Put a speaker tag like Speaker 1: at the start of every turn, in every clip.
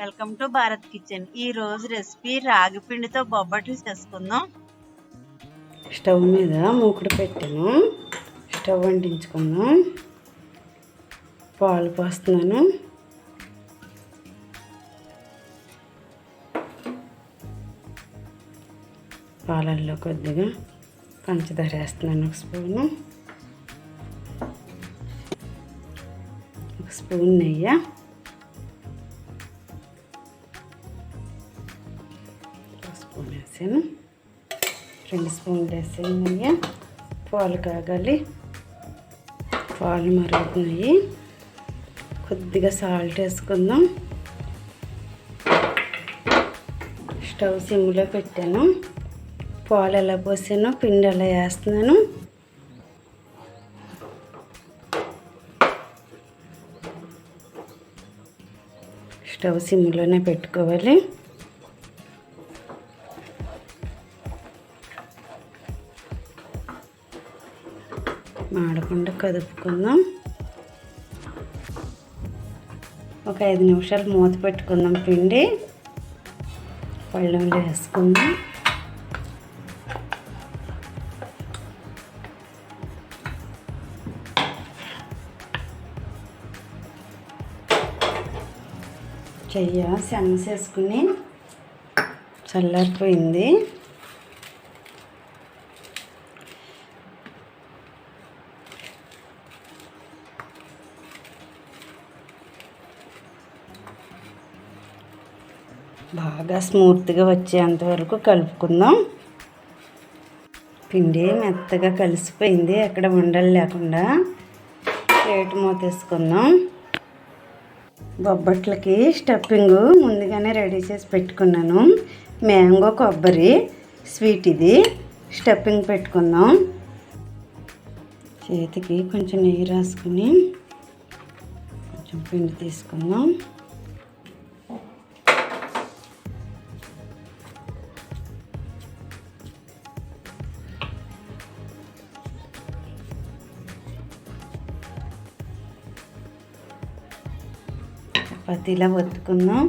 Speaker 1: Welcome to Bharat kitchen. ఈ రోజు recipe రాగి పిండితో బొబ్బట్లు చేసుకుందాం.
Speaker 2: స్టవ్ మీద మూకుడు పెట్టాను. స్టవ్ వండించుకుందాం పాలు పోస్తున్నాను. పాలల్లో కొద్దిగా పంచదార వేస్తున్నాను. ఒక స్పూను. ఒక స్పూన్ నెయ్యి. వేసాను రెండు స్పూన్లు వేసాను నెయ్యి పాలు కాగాలి. పాలు మరుగుతున్నాయి. కొద్దిగా సాల్ట్ వేసుకుందాం. స్టవ్ సిమ్లో పెట్టాను. పాలు ఎలా పోసాను పిండి ఎలా వేస్తున్నాను. స్టవ్ సిమ్లోనే పెట్టుకోవాలి. మాడకుండా కదుపుకుందాం. ఒక ఐదు నిమిషాలు మూత పెట్టుకుందాం పిండి. పళ్ళెంలో వేసుకుందాం. చెయ్య సెన్స్ వేసుకుని చల్లారిపోయింది. బాగా స్మూత్గా వచ్చేంత వరకు కలుపుకుందాం. పిండి మెత్తగా కలిసిపోయింది ఎక్కడ ఉండలు లేకుండా. ప్లేట్ మూతేసుకుందాం. బొబ్బట్లకి స్టఫింగ్ ముందుగానే రెడీ చేసి పెట్టుకున్నాను. మ్యాంగో కొబ్బరి స్వీట్ ఇది. స్టఫింగ్ పెట్టుకుందాం. చేతికి కొంచెం నెయ్యి రాసుకుని కొంచెం పిండి తీసుకుందాం. చపాతీలా ఒత్తుకుందాం.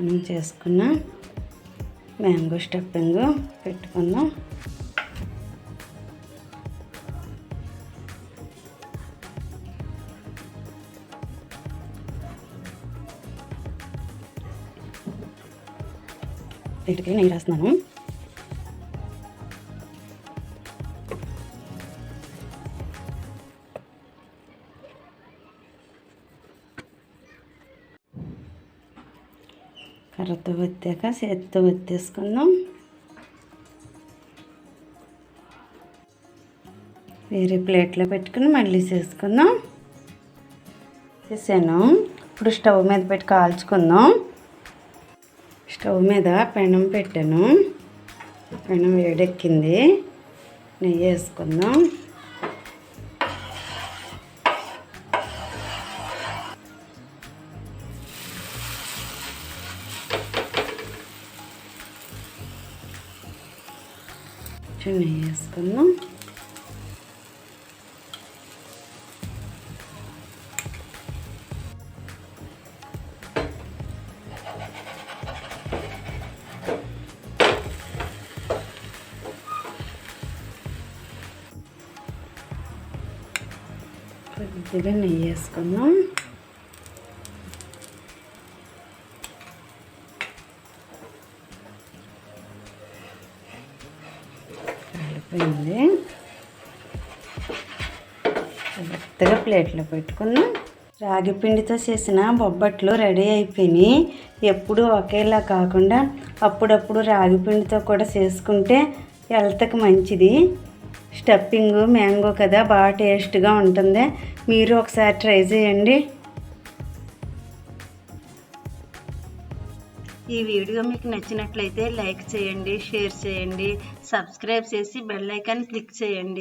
Speaker 2: మనం చేసుకున్న మ్యాంగో స్టఫింగ్ పెట్టుకుందాం. వీటికి నెయ్యి రాస్తున్నాను కర్రతో వత్తాక చేతితో వత్తేసుకుందాం. వేరే ప్లేట్లో పెట్టుకుని మళ్ళీ చేసుకుందాం. చేసాను ఇప్పుడు స్టవ్ మీద పెట్టి కాల్చుకుందాం. స్టవ్ మీద పెనం పెట్టాను. పెనం వేడెక్కింది. నెయ్యి వేసుకుందాం. నెయ్యి వేసుకుందాం. కొద్దిగా నెయ్యి వేసుకుందాం. కాలిపోయింది మెత్తగా ప్లేట్లో పెట్టుకుందాం. రాగి పిండితో చేసిన బొబ్బట్లు రెడీ అయిపోయినాయి. ఎప్పుడు ఒకేలా కాకుండా అప్పుడప్పుడు రాగి పిండితో కూడా చేసుకుంటే హెల్త్కి మంచిది. స్టఫింగ్ మ్యాంగో కదా బాగా టేస్ట్గా ఉంటుంది. మీరు ఒకసారి ట్రై చేయండి.
Speaker 1: ఈ వీడియో మీకు నచ్చినట్లయితే లైక్ చేయండి షేర్ చేయండి సబ్స్క్రైబ్ చేసి బెల్ ఐకాన్ క్లిక్ చేయండి.